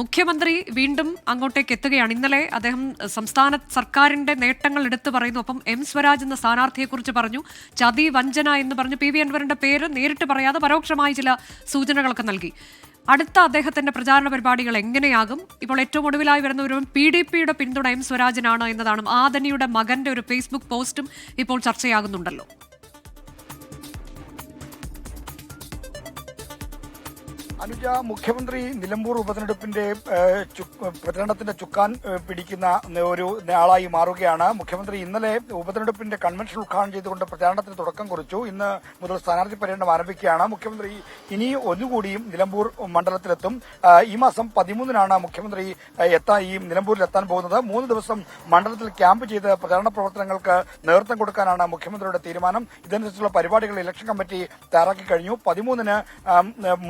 മുഖ്യമന്ത്രി വീണ്ടും അങ്ങോട്ടേക്ക് എത്തുകയാണ്. ഇന്നലെ അദ്ദേഹം സംസ്ഥാന സർക്കാരിന്റെ നേട്ടങ്ങൾ എടുത്തു പറയുന്നു. ഒപ്പം എം സ്വരാജ് എന്ന സ്ഥാനാർത്ഥിയെക്കുറിച്ച് പറഞ്ഞു. ചതി വഞ്ചന എന്ന് പറഞ്ഞു. പി വി അൻവറിന്റെ പേര് നേരിട്ട് പറയാതെ പരോക്ഷമായി ചില സൂചനകളൊക്കെ നൽകി. അടുത്ത അദ്ദേഹത്തിന്റെ പ്രചാരണ പരിപാടികൾ എങ്ങനെയാകും? ഇപ്പോൾ ഏറ്റവും ഒടുവിലായി വരുന്ന ഒരു പി ഡി പിയുടെ പിന്തുണ എം സ്വരാജിനാണ് എന്നതാണ്. ആദനിയുടെ മകന്റെ ഒരു ഫേസ്ബുക്ക് പോസ്റ്റും ഇപ്പോൾ ചർച്ചയാകുന്നുണ്ടല്ലോ. അനുജ മുഖ്യമന്ത്രി നിലമ്പൂർ ഉപതെരഞ്ഞെടുപ്പിന്റെ പ്രചരണത്തിന്റെ ചുക്കാൻ പിടിക്കുന്ന ഒരു ആളായി മാറുകയാണ്. മുഖ്യമന്ത്രി ഇന്നലെ ഉപതെരഞ്ഞെടുപ്പിന്റെ കൺവെൻഷൻ ഉദ്ഘാടനം ചെയ്തുകൊണ്ട് പ്രചാരണത്തിന് തുടക്കം കുറിച്ചു. ഇന്ന് മുതൽ സ്ഥാനാർത്ഥി പര്യടനം ആരംഭിക്കുകയാണ്. മുഖ്യമന്ത്രി ഇനി ഒന്നുകൂടിയും നിലമ്പൂർ മണ്ഡലത്തിലെത്തും. ഈ മാസം പതിമൂന്നിനാണ് മുഖ്യമന്ത്രി എത്താൻ ഈ നിലമ്പൂരിൽ എത്താൻ പോകുന്നത്. മൂന്ന് ദിവസം മണ്ഡലത്തിൽ ക്യാമ്പ് ചെയ്ത് പ്രചാരണ പ്രവർത്തനങ്ങൾക്ക് നേതൃത്വം കൊടുക്കാനാണ് മുഖ്യമന്ത്രിയുടെ തീരുമാനം. ഇതനുസരിച്ചുള്ള പരിപാടികൾ ഇലക്ഷൻ കമ്മിറ്റി തയ്യാറാക്കി കഴിഞ്ഞു. പതിമൂന്നിന്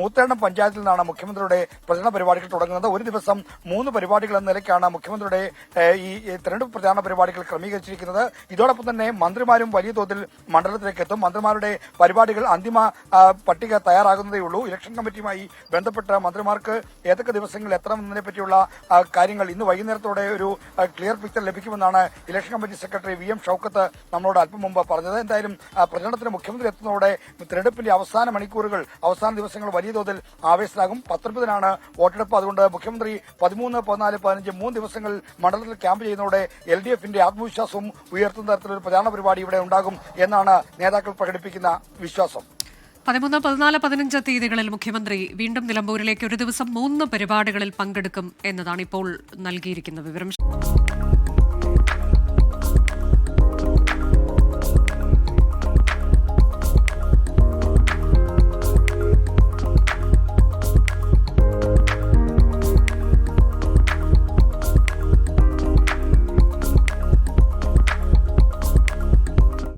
മൂത്തേണം മൂത്തേടം പഞ്ചായത്തിൽ നിന്നാണ് മുഖ്യമന്ത്രിയുടെ പ്രചരണ പരിപാടികൾ തുടങ്ങുന്നത്. ഒരു ദിവസം മൂന്ന് പരിപാടികൾ എന്ന നിലയ്ക്കാണ് മുഖ്യമന്ത്രിയുടെ ഈ തെരഞ്ഞെടുപ്പ് പ്രചാരണ പരിപാടികൾ ക്രമീകരിച്ചിരിക്കുന്നത്. ഇതോടൊപ്പം തന്നെ മന്ത്രിമാരും വലിയ തോതിൽ മണ്ഡലത്തിലേക്ക് എത്തും. മന്ത്രിമാരുടെ പരിപാടികൾ അന്തിമ പട്ടിക തയ്യാറാകുന്നതേ ഉള്ളൂ. ഇലക്ഷൻ കമ്മിറ്റിയുമായി ബന്ധപ്പെട്ട മന്ത്രിമാർക്ക് ഏതൊക്കെ ദിവസങ്ങളിൽ എത്തണമെന്നതിനെ പറ്റിയുള്ള കാര്യങ്ങൾ ഇന്ന് വൈകുന്നേരത്തോടെ ഒരു ക്ലിയർ പിക്ചർ ലഭിക്കുമെന്നാണ് election committee secretary V M Shoukath നമ്മളോട് അല്പം മുമ്പ് പറഞ്ഞത്. എന്തായാലും പ്രചരണത്തിന് മുഖ്യമന്ത്രി എത്തുന്നതോടെ തെരഞ്ഞെടുപ്പിന്റെ അവസാന മണിക്കൂറുകൾ അവസാന ദിവസങ്ങൾ വലിയ തോതിൽ ആവേശത്തിലാകും. പത്തൊൻപതിനാണ് വോട്ടെടുപ്പ്. അതുകൊണ്ട് മുഖ്യമന്ത്രി പതിമൂന്ന് പതിനാല് പതിനഞ്ച് മൂന്ന് ദിവസങ്ങൾ മണ്ഡലത്തിൽ ക്യാമ്പ് ചെയ്യുന്നതോടെ എൽ ഡി എഫിന്റെ ആത്മവിശ്വാസവും ഉയർത്തുന്ന തരത്തിലൊരു പ്രചാരണ പരിപാടി ഇവിടെ ഉണ്ടാകും എന്നാണ് നേതാക്കൾ പ്രകടിപ്പിക്കുന്ന വിശ്വാസം. പതിമൂന്ന് പതിനാല് പതിനഞ്ച് തീയതികളിൽ മുഖ്യമന്ത്രി വീണ്ടും നിലമ്പൂരിലേക്ക് ഒരു ദിവസം മൂന്ന് പരിപാടികളിൽ പങ്കെടുക്കും എന്നതാണ് ഇപ്പോൾ നൽകിയിരിക്കുന്ന വിവരം.